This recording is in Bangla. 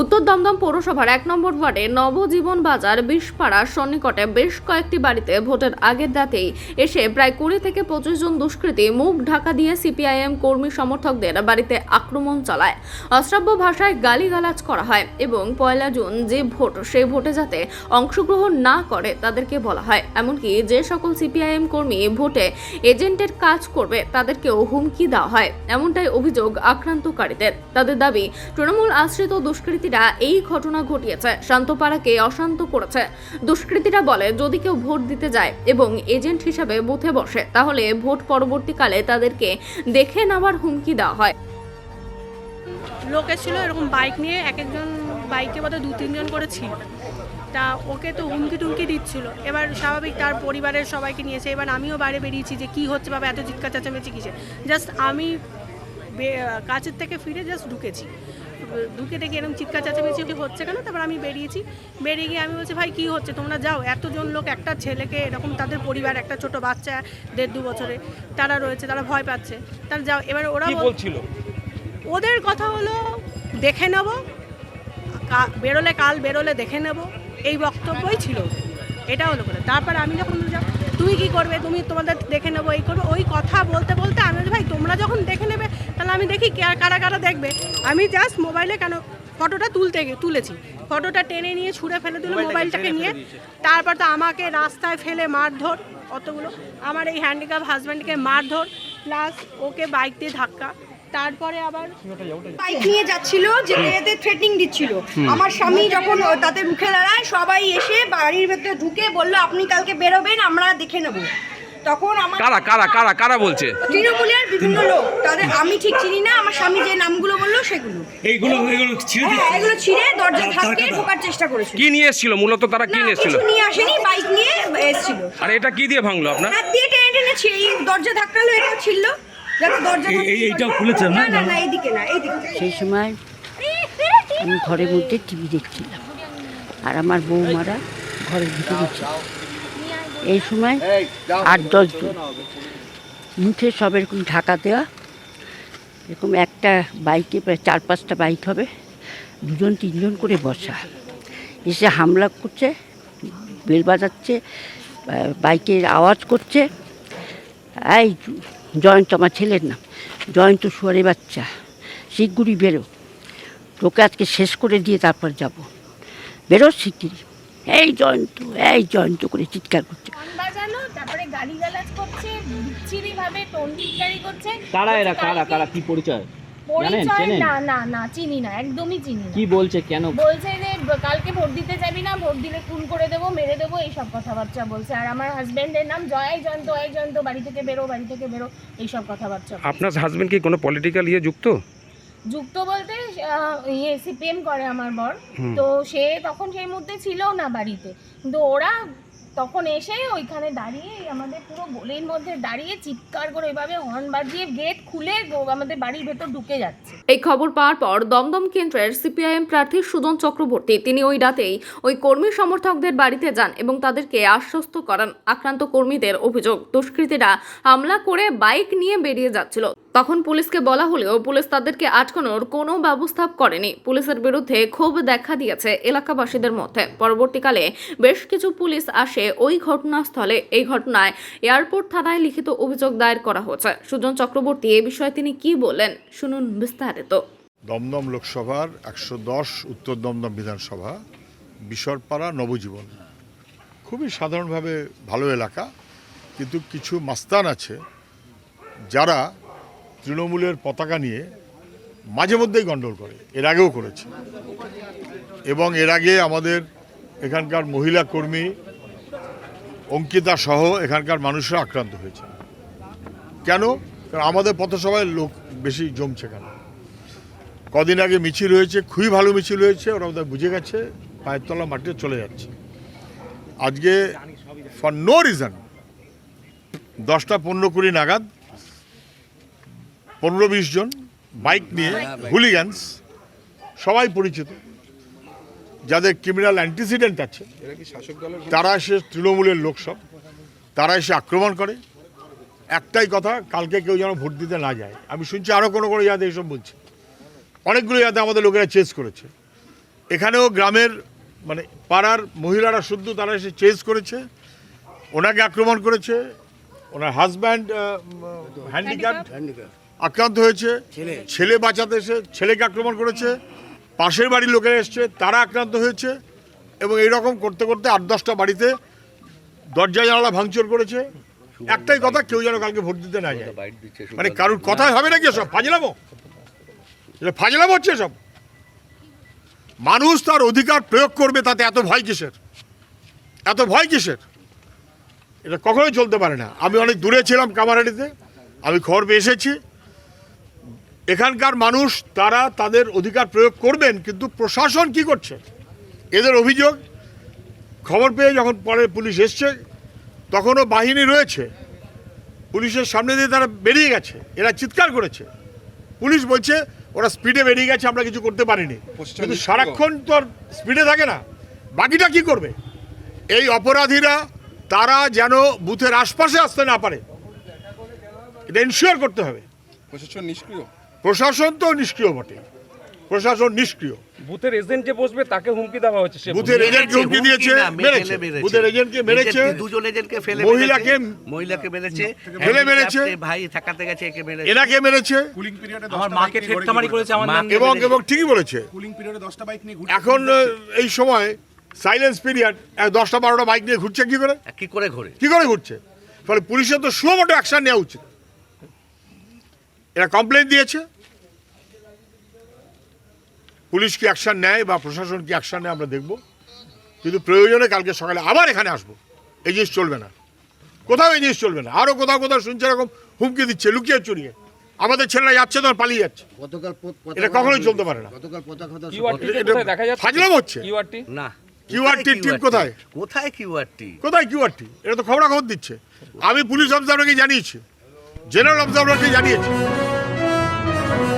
উত্তর দমদম পৌরসভার এক নম্বর ওয়ার্ডে নবজীবন বাজার বিষপাড়ার সন্নিকটে বেশ কয়েকটি বাড়িতে ভোটের আগের রাতেই এসে প্রায় কুড়ি থেকে পঁচিশ জন দুষ্কৃতী মুখ ঢাকা দিয়ে সিপিআইএম কর্মী সমর্থকদের বাড়িতে আক্রমণ চালায়। অশ্রাব্য ভাষায় গালিগালাজ করা হয় এবং পয়লা জুন যে ভোট, সেই ভোটে যাতে অংশগ্রহণ না করে তাদেরকে বলা হয়। এমনকি যে সকল সিপিআইএম কর্মী ভোটে এজেন্টের কাজ করবে, তাদেরকেও হুমকি দেওয়া হয়। এমনটাই অভিযোগ আক্রান্তকারীদের। তাদের দাবি, তৃণমূল আশ্রিত দুষ্কৃতীরা এই ঘটনা ঘটিয়েছে। শান্তপাড়াকে অশান্ত করেছে। দুষ্কৃতীরা বলে, যদি কেউ ভোট দিতে যায় এবং এজেন্ট হিসাবে বুথে বসে, তাহলে ভোট পরবর্তীকালে তাদেরকে দেখে নেওয়ার হুমকি দেওয়া হয়। লোক এসেছিল এরকম বাইক নিয়ে এক একজন বাইকে বোধহয় দু, তিনজন করে ছিল। তা ওকে তো হুমকি টুমকি দিচ্ছিল। এবার স্বাভাবিক তার পরিবারের সবাইকে নিয়েছে এবার আমিও বাইরে বেরিয়েছি যে কি হচ্ছে বাবা, এত চিৎকার চেঁচামেচি কিসে জাস্ট আমি কাছের থেকে ফিরে জাস্ট ঢুকেছি। ঢুকে দেখি এরকম চিৎকার চেঁচামেচি হচ্ছে কেন? তারপর আমি বেরিয়েছি। বেরিয়ে গিয়ে আমি বলছি ভাই কি হচ্ছে? তোমরা যাও। এতজন লোক একটা ছেলেকে এরকম তাদের পরিবার একটা ছোট বাচ্চা দেড় দু বছরে তারা রয়েছে তারা ভয় পাচ্ছে। তারা যাও এবার ওরা বলছিল? ওদের কথা হলো দেখে নেব বেরোলে কাল বেরোলে দেখে নেব। এই বক্তব্যই ছিল এটা হলো করে তারপর আমি যখন তুমি কি করবে? তুমি তোমাদের দেখে নেব এই করবে। ওই কথা বলতে বলতে আমি ভাই তোমরা যখন দেখে নেবে তাহলে আমি দেখি কে- কারা কারা দেখবে? আমি জাস্ট মোবাইলে কেন ফটোটা তুলতে গে- তুলেছি। ফটোটা টেনে নিয়ে ছুঁড়ে ফেলে দিল মোবাইলটাকে নিয়ে। তারপর তো আমাকে রাস্তায় ফেলে মারধর অতগুলো। আমার এই হ্যান্ডিক্যাপ হাজব্যান্ডকে মারধর প্লাস ওকে বাইক দিয়ে ধাক্কা। তারপরে আবার বাইক নিয়ে যাচ্ছিল যে এদের থ্রেটিং দিচ্ছিল। আমার স্বামী যখন ও- তাতে রুখে দাঁড়ায় সবাই এসে বাড়ির ভেতরে ঢুকে বলল আপনি কালকে বেরোবেন আমরা দেখে নেব। তখন আমার কারা কারা কারা কারা বলছে? তৃণমূলের বিভিন্ন লোক। তাদের আমি ঠিক চিনি না আমার স্বামী যে নামগুলো বলল সেগুলো। এইগুলো এগুলো ছিঁড়ে হ্যাঁ এগুলো ছিঁড়ে দরজা ধাক্কে ঢোকার চেষ্টা করেছিল। কি নিয়ে এসেছিল? মূলত তারা কি না নিয়ে এসেছিল? কিছু নিয়ে আসেনি বাইক নিয়ে এসেছিল। আর এটা কি দিয়ে ভাঙলো আপনার? হাত দিয়ে টেনে টেনে ছি- এই দরজা ধাক্কালো এটা ছিল যাতে দরজা এই- এই- এইটাও খুলেছে না? না না না এইদিকে না এইদিকে সেই সময় আমি ঘরের মধ্যে টিভি দেখছিলাম। আর আমার বৌমারা ঘরের ভিতরে ছিল। এই সময় আট দশজন মুখে সব এরকম ঢাকা দেওয়া। এরকম একটা বাইকে প্রায় চার পাঁচটা বাইক হবে। দুজন তিনজন করে বসা। এসে হামলা করছে বেল বাজাচ্ছে বাইকের আওয়াজ করছে। এই জয়ন্ত আমার ছেলের নাম। জয়ন্ত শুয়ারে বাচ্চা। শিগগুড়ি বেরো। তোকে আজকে শেষ করে দিয়ে তারপর যাব। বেরো শিগগিরি এই জয়ন্ত এই জয়ন্ত করে চিৎকার করছে। তারপরে গালিগালাজ করছে বিচ্ছিরি ভাবে টন্ডিকারি করছে। কারা এরা? কারা কারা? কি পরিচয়? জানেন পরিচয়? চেনেন না না না চিনি না একদমই চিনি কি বলছে কেন? বলছে যে কালকে ভোট দিতে যাবি না ভোট দিলে খুন করে দেবো মেরে দেবো এইসব কথাবার্তা বলছে। আর আমার হাজবেন্ডের নাম জয় জয়ন্ত জয়ন্ত বাড়ি থেকে বেরো বাড়ি থেকে বেরো এইসব কথাবার্তা। আপনার হাজবেন্ড কি কোনো পলিটিক্যাল ইয়ে যুক্ত? যুক্ত বলতে আহ, ইয়ে সিপিএম করে আমার বর। তো সে তখন সেই মুহূর্তে ছিল না বাড়িতে। কিন্তু ওরা তখন এসে ওইখানে দাঁড়িয়ে আমাদের পুরো গলির মধ্যে দাঁড়িয়ে চিৎকার করে ওইভাবে হর্ন বাজিয়ে গেট খুলে আমাদের বাড়ির ভেতর ঢুকে যাচ্ছে। এই খবর পাওয়ার পর দমদম কেন্দ্রের সিপিআইএম প্রার্থী সুদন চক্রবর্তী তিনি ওই রাতেই ওই কর্মী সমর্থকদের বাড়িতে যান এবং তাদেরকে আশ্বস্ত করান আক্রান্ত কর্মীদের অভিযোগ। দুষ্কৃতীরা হামলা করে বাইক নিয়ে বেরিয়ে যাচ্ছিল। তখন পুলিশকে বলা হলেও পুলিশ তাদেরকে আটকানোর কোনো ব্যবস্থা করেনি। পুলিশের বিরুদ্ধে ক্ষোভ দেখা দিয়েছে এলাকাবাসীদের মধ্যে। পরবর্তীকালে বেশ কিছু পুলিশ আসে ওই ঘটনাস্থলে। এই ঘটনায় এয়ারপোর্ট থানায় লিখিত অভিযোগ দায়ের করা হয়েছে। সুজন চক্রবর্তী, এ বিষয়ে তিনি কি বলেন? শুনুন বিস্তারিত। দমদম লোকসভার একশো দশ উত্তর দমদম বিধানসভা, বিশরপাড়া, নবজীবন। খুবই সাধারণভাবে ভালো এলাকা, কিন্তু কিছু মাস্তান আছে যারা তৃণমূলের পতাকা নিয়ে মাঝে মধ্যেই গণ্ডগোল করে। এর আগেও করেছে। এবং এর আগে আমাদের এখানকার মহিলা কর্মী অঙ্কিতা সহ এখানকার মানুষরা আক্রান্ত হয়েছে। কেন? কারণ আমাদের পথসভায় লোক বেশি জমছে কেন? কদিন আগে মিছিল হয়েছে, খুবই ভালো মিছিল হয়েছে, ওরা ওদের বুঝে গেছে, পায়ের তলা মাটিতে চলে যাচ্ছে। আজকে ফর নো রিজন দশটা পনেরো কুড়ি নাগাদ পনেরো বিশ জন বাইক নিয়ে হুলিগ্যান্স সবাই পরিচিত। যাদের ক্রিমিনাল অ্যান্টিসিডেন্ট আছে তারা এসে তৃণমূলের লোক সব। তারা এসে আক্রমণ করে। একটাই কথা কালকে কেউ যেন ভোট দিতে না যায়। আমি শুনছি আরও কোনো কোনো জায়গাতে এইসব বলছে। অনেকগুলো জায়গাতে আমাদের লোকেরা চেস করেছে। এখানেও গ্রামের মানে পাড়ার মহিলারা শুদ্ধ তারা এসে চেজ করেছে। ওনাকে আক্রমণ করেছে। ওনার হাজব্যান্ড হ্যান্ডিক্যাপ আক্রান্ত হয়েছে। ছেলে। বাঁচাতে এসে ছেলেকে আক্রমণ করেছে। পাশের বাড়ির লোকেরা এসছে তারা আক্রান্ত হয়েছে এবং এইরকম করতে করতে আট দশটা বাড়িতে দরজা জানালা ভাঙচুর করেছে। একটাই কথা কেউ যেন কালকে ভোট দিতে না যায়। মানে কারুর কথাই হবে নাকি সব ফাজলামো। এটা ফাজলামো হচ্ছে সব মানুষ তার অধিকার প্রয়োগ করবে তাতে এত ভয় কিসের? এত ভয় কিসের? এটা কখনোই চলতে পারে না। আমি অনেক দূরে ছিলাম কামারহাটিতে আমি খবর পেয়ে এসেছি। এখানকার মানুষ তারা তাদের অধিকার প্রয়োগ করবেন কিন্তু প্রশাসন কি করছে? এদের অভিযোগ খবর পেয়ে যখন পরে পুলিশ এসছে তখনও বাহিনী রয়েছে। পুলিশের সামনে দিয়ে তারা বেরিয়ে গেছে এরা চিৎকার করেছে। পুলিশ বলছে ওরা স্পিডে বেরিয়ে গেছে আমরা কিছু করতে পারিনি। কিন্তু সারাক্ষণ তো আর স্পিডে থাকে না। বাকিটা কি করবে? এই অপরাধীরা তারা যেন বুথের আশপাশে আসতে না পারে। এটা ইনশিওর করতে হবে। প্রশাসন নিষ্ক্রিয়? প্রশাসন তো নিষ্ক্রিয় বটে। প্রশাসন নিষ্ক্রিয়। বুথের এজেন্ট যে বসবে তাকে হুমকি দেওয়া হচ্ছে সে বুথের এজেন্টকে হুমকি দিয়েছে মেরেছে বুথের এজেন্টকে মেরেছে দুজন এজেন্টকে ফেলে মহিলাকে মেরেছে, মহিলাকে মেরেছে ফেলে মেরেছে। ভাই থাকাতে গেছে একে মেরেছে। এনাকে মেরেছে। কুলিং পিরিয়ডে আমার মাকে ঠেট্টামারি করেছে আমার নাম এবং এবং ঠিকই বলেছে। কুলিং পিরিয়ডে দশটা বাইক নিয়ে এখন এই সময় সাইলেন্স পিরিয়ড দশটা বারোটা বাইক নিয়ে ঘুরছে কি করে? কি করে ঘুরে? কি করে ঘুরছে? ফলে পুলিশের তো সুমোটো অ্যাকশন নেওয়া উচিত। এরা কমপ্লেন দিয়েছে। পুলিশ কি অ্যাকশন নেয় বা প্রশাসন কি অ্যাকশন নেয় আমরা দেখব। কিন্তু প্রয়োজনে কালকে সকালে আবার এখানে আসব। এই জিনিস চলবে না। কোথাও এই জিনিস চলবে না। আরও কোথাও কোথাও শুনছে এরকম হুমকি দিচ্ছে লুকিয়ে চুরিয়ে। আমাদের ছেলেরা যাচ্ছে তখন পালিয়ে যাচ্ছে। এটা কখনোই চলতে পারে না। কিউআরটি কোথায় ফাজলাম হচ্ছে। কিউআরটি? না। কিউআরটি টিম কোথায়? কোথায় কিউআরটি? কোথায় কিউআরটি? এটা তো খবরাখবর দিচ্ছে। আমি পুলিশ অফিসারকে জানিয়েছি। জেনারেল অবজারভারকে জানিয়েছি। Thank you.